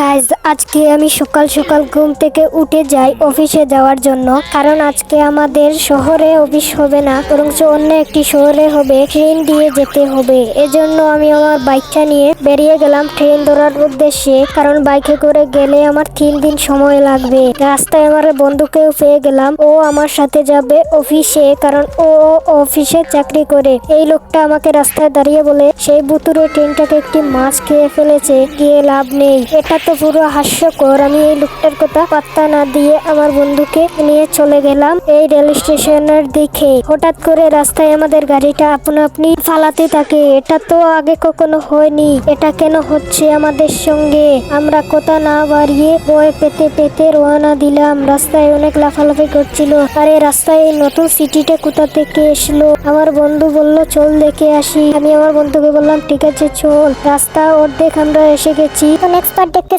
Guys আজকে আমি সকাল সকাল ঘুম থেকে উঠে যাই অফিসে যাওয়ার জন্য। কারণ আজকে আমাদের শহরে অফিস হবে না বরং অন্য একটি শহরে হবে ট্রেন দিয়ে যেতে হবে। এজন্য আমি আমার বাইকটা নিয়ে বেরিয়ে গেলাম ট্রেন ধরার উদ্দেশ্যে। কারণ বাইকে করে গেলে আমার তিন দিন সময় লাগবে। রাস্তায় আমার বন্ধুকেও পেয়ে গেলাম। ও আমার সাথে যাবে অফিসে কারণ ও অফিসে চাকরি করে। এই লোকটা আমাকে রাস্তায় দাঁড়িয়ে বলে, সেই বুতুরে ট্রেনটাকে একটি মাছ খেয়ে ফেলেছে, গিয়ে লাভ নেই। এটা পুরো হাস্যকর আমি এই লোকটার কথা পাত্তা না দিয়ে আমার বন্ধুকে নিয়ে চলে গেলাম এই রেল স্টেশনের দিকে। হঠাৎ করে রাস্তায় আমাদের গাড়িটা আপনা আপনি ফালাতে থাকে। এটা তো আগে কখনো হয়নি। এটা কেন হচ্ছে আমাদের সঙ্গে? আমরা কথা না বাড়িয়ে ভয় পেতে পেতে রওনা দিলাম। রাস্তায় অনেক লাফালাফি করছিল। আরে রাস্তায় এই নতুন সিটিটা কোথা থেকে এসলো? আমার বন্ধু বলল, চল দেখে আসি। আমি আমার বন্ধুকে বললাম, ঠিক আছে, চল। রাস্তা অর্ধেক আমরা এসে গেছি। তো নেক্সট পার্ট দেখতে